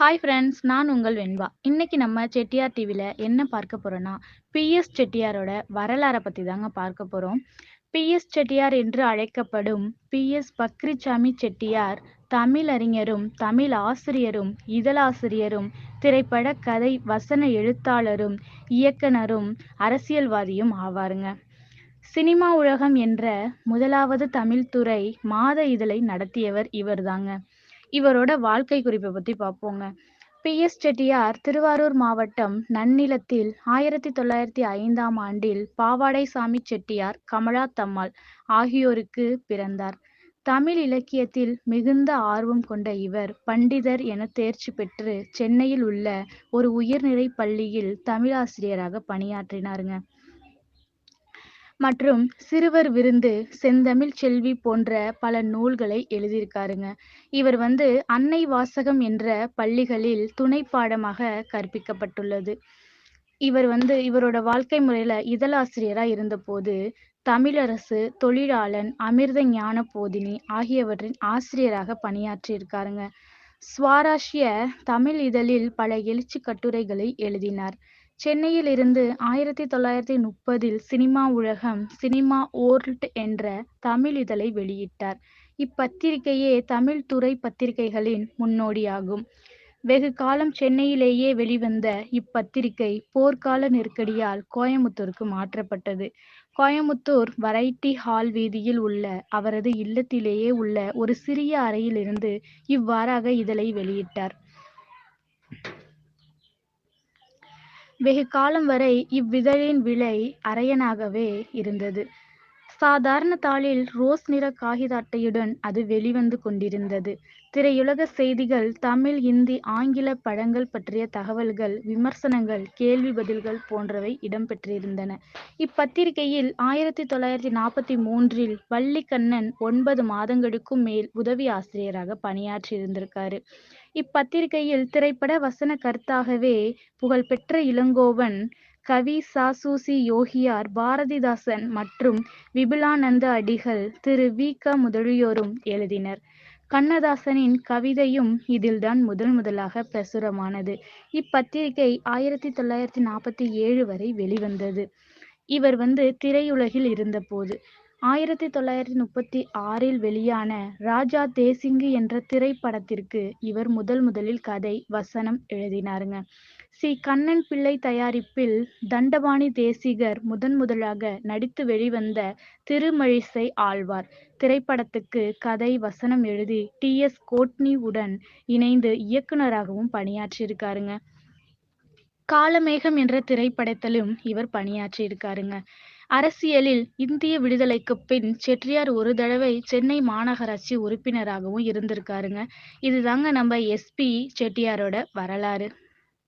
Hi friends நான் உங்கள் வெண்பா. இன்னைக்கு நம்ம செட்டியார் டிவியில் என்ன பார்க்க போகிறோன்னா பிஎஸ் செட்டியாரோட வரலாறை பற்றி தாங்க பார்க்க போகிறோம் பிஎஸ் செட்டியார் என்று அழைக்கப்படும் பிஎஸ் பக்ரிச்சாமி செட்டியார் தமிழறிஞரும் தமிழ் ஆசிரியரும் இதழாசிரியரும் திரைப்பட கதை வசன எழுத்தாளரும் இயக்குனரும் அரசியல்வாதியும் ஆவாருங்க. சினிமா உலகம் என்ற முதலாவது தமிழ்துறை மாத இதழை நடத்தியவர் இவர்தாங்க. இவரோட வாழ்க்கை குறிப்பை பற்றி பார்ப்போங்க. பி. எஸ். செட்டியார் திருவாரூர் மாவட்டம் நன்னிலத்தில் ஆயிரத்தி தொள்ளாயிரத்தி ஐந்தாம் ஆண்டில் பாவாடைசாமி செட்டியார் கமலா தம்மாள் ஆகியோருக்கு பிறந்தார். தமிழ் இலக்கியத்தில் மிகுந்த ஆர்வம் கொண்ட இவர் பண்டிதர் என தேர்ச்சி பெற்று சென்னையில் உள்ள ஒரு உயர்நிலை பள்ளியில் தமிழாசிரியராக பணியாற்றினாருங்க. மற்றும் சிறுவர் விருந்து செந்தமிழ் செல்வி போன்ற பல நூல்களை எழுதியிருக்காருங்க. இவர் வந்து அன்னை வாசகம் என்ற பள்ளிகளில் துணை பாடமாக கற்பிக்கப்பட்டுள்ளது. இவர் வந்து இவரோட வாழ்க்கை முறையில இதழாசிரியரா இருந்தபோது தமிழரசு தொழிலாளன் அமிர்த ஞான போதினி ஆகியவற்றின் ஆசிரியராக பணியாற்றியிருக்காருங்க. சுவாராஷ்ய தமிழ் இதழில் பல எழுச்சி கட்டுரைகளை எழுதினார். சென்னையில் இருந்து ஆயிரத்தி தொள்ளாயிரத்தி முப்பதில் சினிமா உலகம் சினிமா ஓர்ல்ட் என்ற தமிழ் இதழை வெளியிட்டார். இப்பத்திரிகையே தமிழ் துறை பத்திரிகைகளின் முன்னோடியாகும். வெகு காலம் சென்னையிலேயே வெளிவந்த இப்பத்திரிகை போர்க்கால நெருக்கடியால் கோயமுத்தூருக்கு மாற்றப்பட்டது. கோயமுத்தூர் வரைட்டி ஹால் வீதியில் உள்ள அவரது இல்லத்திலேயே உள்ள ஒரு சிறிய அறையிலிருந்து இவ்வாறாக இதழை வெளியிட்டார். வெகு காலம் வரை இவ்விதழின் விலை அரையனாகவே இருந்தது. சாதாரண தாளில் ரோஸ் நிற காகித அட்டையுடன் அது வெளிவந்து கொண்டிருந்தது. திரையுலக செய்திகள் தமிழ் இந்தி ஆங்கில படங்கள் பற்றிய தகவல்கள் விமர்சனங்கள் கேள்வி பதில்கள் போன்றவை இடம்பெற்றிருந்தன. இப்பத்திரிகையில் ஆயிரத்தி தொள்ளாயிரத்தி நாற்பத்தி மூன்றில் வள்ளிக்கண்ணன் ஒன்பது மாதங்களுக்கும் மேல் உதவி ஆசிரியராக பணியாற்றியிருந்திருக்காரு. இப்பத்திரிகையில் திரைப்பட வசன கருத்தாகவே புகழ்பெற்ற இளங்கோவன் கவி சாசூசி யோகியார் பாரதிதாசன் மற்றும் விபுலானந்த அடிகள் திரு வி. க. முதலியோரும் எழுதினர். கண்ணதாசனின் கவிதையும் இதில்தான் முதல் முதலாக பிரசுரமானது. இப்பத்திரிகை ஆயிரத்தி தொள்ளாயிரத்தி நாற்பத்தி ஏழு வரை வெளிவந்தது. இவர் வந்து திரையுலகில் இருந்தபோது ஆயிரத்தி தொள்ளாயிரத்தி முப்பத்தி ஆறில் வெளியான ராஜா தேசிங்கு என்ற திரைப்படத்திற்கு இவர் முதல் முதலில் கதை வசனம் எழுதினாருங்க. சி. கண்ணன் பிள்ளை தயாரிப்பில் தண்டபாணி தேசிகர் முதன் முதலாக நடித்து வெளிவந்த திருமழிசை ஆழ்வார். திரைப்படத்துக்கு கதை வசனம் எழுதி டி. எஸ். கோட்னி உடன் இணைந்து இயக்குனராகவும் பணியாற்றியிருக்காருங்க. காலமேகம் என்ற திரைப்படத்திலும் இவர் பணியாற்றியிருக்காருங்க. அரசியலில் இந்திய விடுதலைக்கு பின் செட்டியார் ஒரு தடவை சென்னை மாநகராட்சி உறுப்பினராகவும் இருந்திருக்காருங்க. இதுதாங்க நம்ம எஸ்பி செட்டியாரோட வரலாறு.